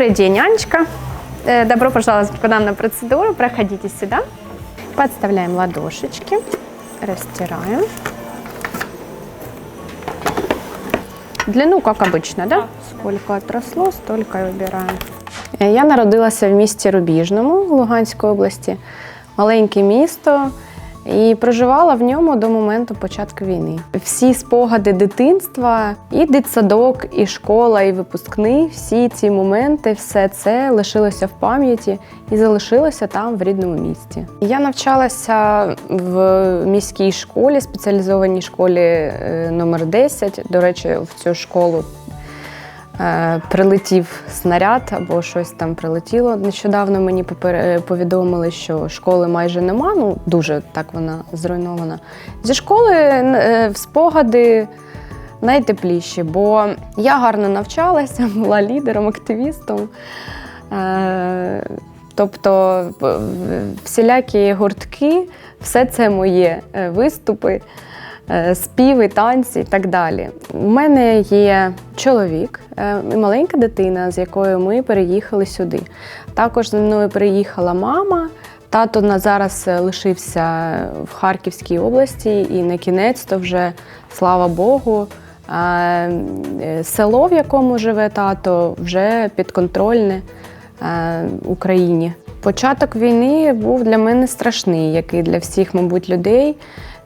день, Анечка. Э, Добро пожаловать к нам на процедуру. Проходите сюда. Подставляем ладошечки, растираем. Длину, как обычно, да? Сколько отросло, столько и убираем. Е, Я народилася в місті Рубіжному Луганської області, маленьке місто, і проживала в ньому до моменту початку війни. Всі спогади дитинства, і дитсадок, і школа, і випускний, всі ці моменти, все це лишилося в пам'яті і залишилося там в рідному місті. Я навчалася в міській школі, спеціалізованій школі е, номер 10. До речі, в цю школу прилетів снаряд або щось там прилетіло. Нещодавно мені е, повідомили, що школи майже нема. Ну дуже так вона зруйнована. Зі школи е, в спогади найтепліші, бо я гарно навчалася, була лідером, активістом. Е, Тобто всілякі гуртки, все це моє е, виступи, е, співи, танці і так далі. У мене є чоловік е, і маленька дитина, з якою ми переїхали сюди. Також зі мною переїхала мама. Тато на зараз е, лишився в Харківській області, і на кінець то вже, слава Богу, е, е, село, в якому живе тато, вже підконтрольне е, Україні. Початок війни був для мене страшний, як і для всіх, мабуть, людей.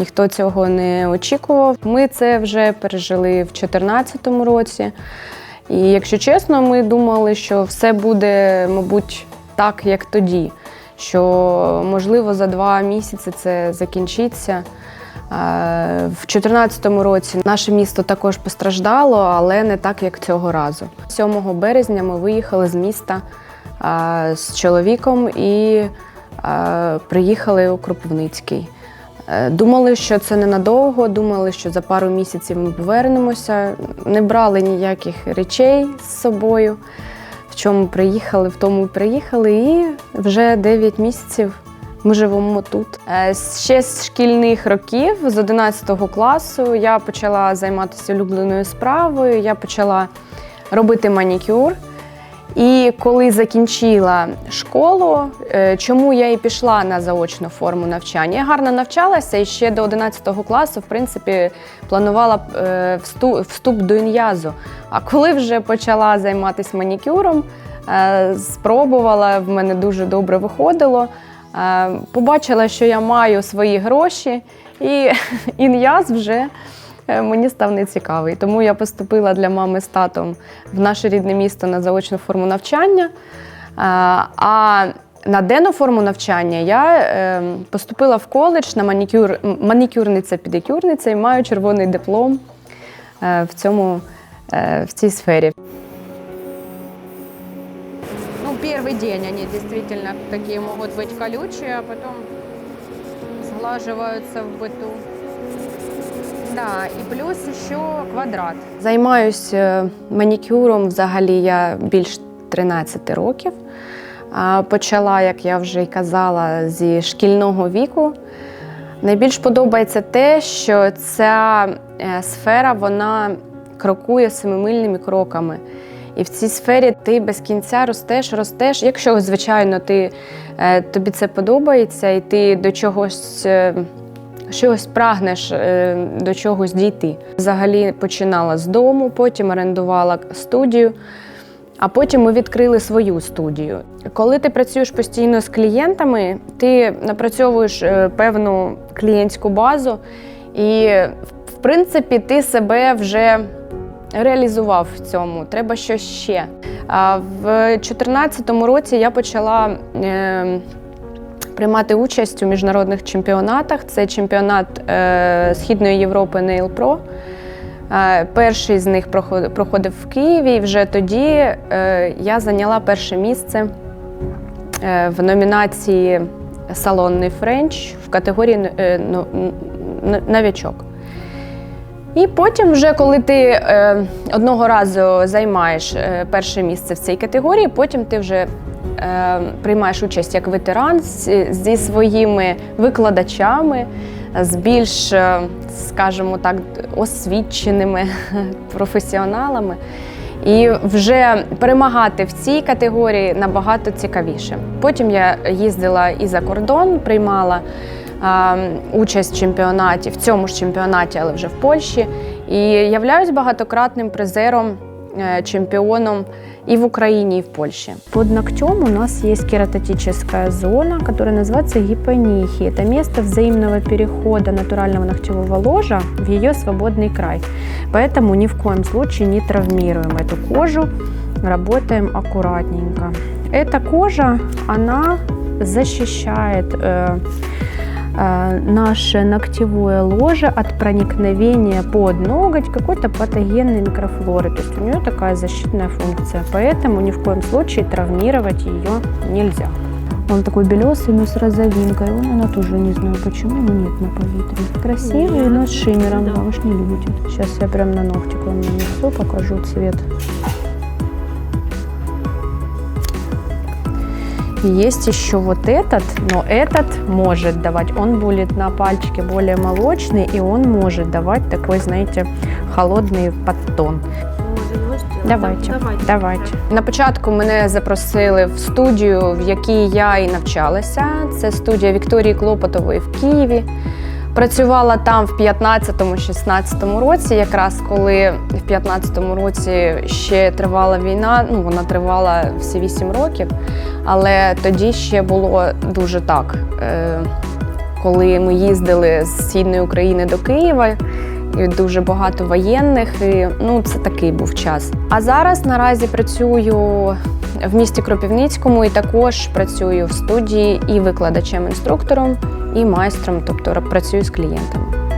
Ніхто цього не очікував. Ми це вже пережили в 2014 році. І якщо чесно, ми думали, що все буде, мабуть, так, як тоді. Що можливо за два місяці це закінчиться. Е, В 2014 році наше місто також постраждало, але не так, як цього разу. 7 березня ми виїхали з міста е, з чоловіком і е, приїхали у Кропивницький. Е, Думали, що це ненадовго, думали, що за пару місяців ми повернемося. Не брали ніяких речей з собою. В чому приїхали, в тому приїхали, і вже 9 місяців ми живемо тут. Е, Ще з шкільних років, з 11 класу, я почала займатися улюбленою справою. Я почала робити манікюр. І коли закінчила школу, е, чому я і пішла на заочну форму навчання? Я гарно навчалася і ще до 11 класу, в принципі, планувала е, вступ до ін'язу. А коли вже почала займатися манікюром, е, спробувала, в мене дуже добре виходило. Побачила, що я маю свої гроші, і ін'яз вже мені став нецікавий. Тому я поступила для мами з татом в наше рідне місто на заочну форму навчання. Е, А на денну форму навчання я е, поступила в коледж на манікюр, манікюрниця-підикюрниця і маю червоний диплом е, в, цьому, е, в цій сфері. Ну, первый день они действительно такие могут быть колючие, а потом сглаживаются в быту. Да, і плюс ще квадрат. Займаюся манікюром взагалі я більш 13 років. Почала, як я вже й казала, зі шкільного віку. Найбільш подобається те, що ця е, сфера вона крокує семимильними кроками. І в цій сфері ти без кінця ростеш, ростеш. Якщо, звичайно, ти, е, тобі це подобається, і ти до чогось, чогось прагнеш е, до чогось дійти. Взагалі починала з дому, потім орендувала студію. А потім ми відкрили свою студію. Коли ти працюєш постійно з клієнтами, ти напрацьовуєш е, певну клієнтську базу, і в принципі ти себе вже реалізував в цьому. Треба щось ще. А в 2014 році я почала. Е, Приймати участь у міжнародних чемпіонатах. Це чемпіонат е, Східної Європи Pro. Е, Перший з них проходив в Києві. І вже тоді е, я зайняла перше місце е, в номінації Салонний френч в категорії ну, н- н- новачок. І потім, вже коли ти одного разу займаєш перше місце в цій категорії, потім ти вже приймаєш участь як ветеран зі своїми викладачами, з більш, е, скажімо так, освіченими професіоналами. І вже перемагати в цій категорії набагато цікавіше. Потім я їздила і за кордон, приймала а, участь в чемпіонаті, в цьому ж чемпіонаті, але вже в Польщі. І являюсь багатократним призером, е, чемпіоном и в Украине, и в Польше. Под ногтем у нас есть кератотическая зона, которая называется гипонихи. Это место взаимного перехода натурального ногтевого ложа в ее свободный край. Поэтому ни в коем случае не травмируем эту кожу, работаем аккуратненько. Эта кожа, она защищает э, э, наше ногтевое ложе от проникновения под ноготь какой-то патогенной микрофлоры. То есть у нее такая защитная функция, поэтому ни в коем случае травмировать ее нельзя. Он такой белесый, но с розовинкой. Он, она тоже не знаю почему, но нет на повитре. Красивый, но с шиммером. Да, вы не любите. Сейчас я прям на ногтик вам нанесу, покажу цвет. И Есть еще вот этот, но этот может давать, он будет на пальчике более молочный, и он может давать такой, знаете, холодный подтон. Давайте, давайте. На початку мене запросили в студію, в якій я і навчалася. Це студія Вікторії Клопотової в Києві. Працювала там в 15-16 році, якраз коли в 15-му році ще тривала війна. Ну вона тривала всі 8 років, але тоді ще було дуже так. Е, коли ми їздили з східної України до Києва, і дуже багато воєнних. І, ну, це такий був час. А зараз наразі працюю в місті Кропівницькому і також працюю в студії і викладачем-інструктором, і майстром, тобто працюю з клієнтами.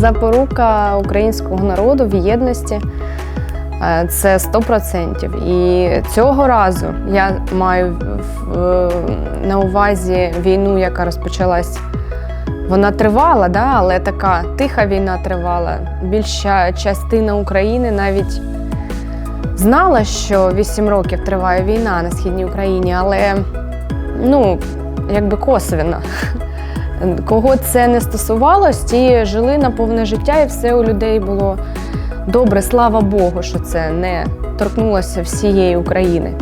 Запорука українського народу в єдності е, це 100%. І цього разу я маю на увазі війну, яка розпочалась. Вона тривала, да, але така тиха війна тривала. Більша частина України навіть знала, що 8 років триває війна на східній Україні, але ну, якби косвенно. Кого це не стосувалось, ті жили на повне життя, і все у людей було добре. Слава Богу, що це не торкнулося всієї України.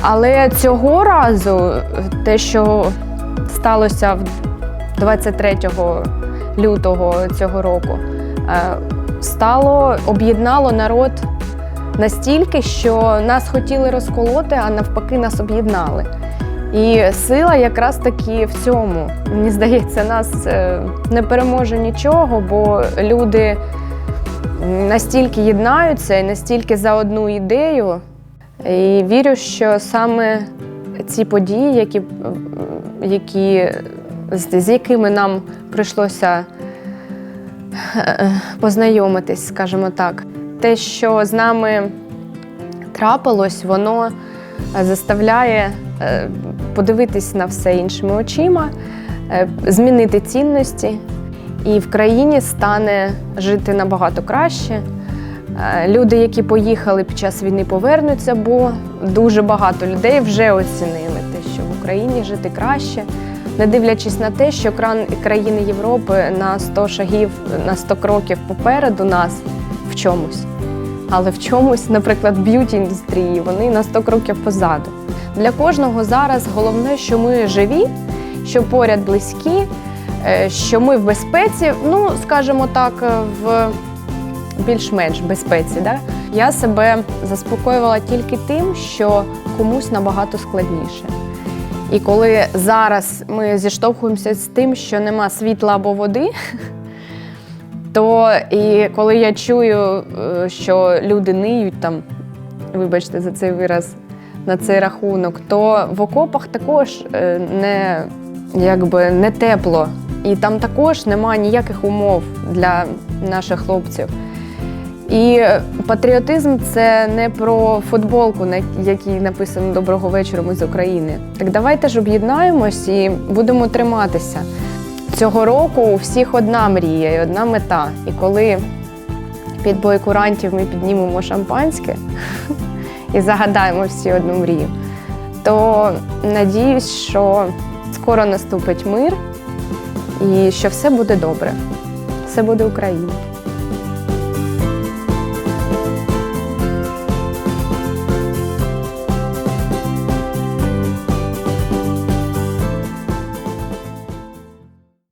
Але цього разу те, що сталося 23 лютого цього року, стало об'єднало народ настільки, що нас хотіли розколоти, а навпаки, нас об'єднали. І сила якраз таки в цьому. Мені здається, нас е, не переможе нічого, бо люди настільки єднаються і настільки за одну ідею. І вірю, що саме ці події, які, які, з, якими нам прийшлося е, познайомитись, скажімо так, те, що з нами трапилось, воно заставляє е, подивитись на все іншими очима, е, змінити цінності, і в країні стане жити набагато краще. Е, Люди, які поїхали під час війни, повернуться, бо дуже багато людей вже оцінили те, що в Україні жити краще, не дивлячись на те, що країни Європи на 100 шагів, на 100 кроків попереду нас в чомусь. Але в чомусь, наприклад, б'юті індустрії, вони на 100 кроків позаду. Для кожного зараз головне, що ми живі, що поряд близькі, е, що ми в безпеці, ну скажімо так, е, в більш-менш безпеці. Да? Я себе заспокоювала тільки тим, що комусь набагато складніше. І коли зараз ми зіштовхуємося з тим, що нема світла або води, то і коли я чую, е, що люди ниють там, вибачте за цей вираз, на цей рахунок, то в окопах також е, не, якби, не тепло. І там також немає ніяких умов для наших хлопців. І патріотизм це не про футболку, на якій написано Доброго вечора, ми з України. Так давайте ж об'єднаємось і будемо триматися. Цього року у всіх одна мрія і одна мета. І коли під бой курантів ми піднімемо шампанське і загадаємо всі одну мрію, то надіюсь, що скоро наступить мир і що все буде добре. Все буде Україна.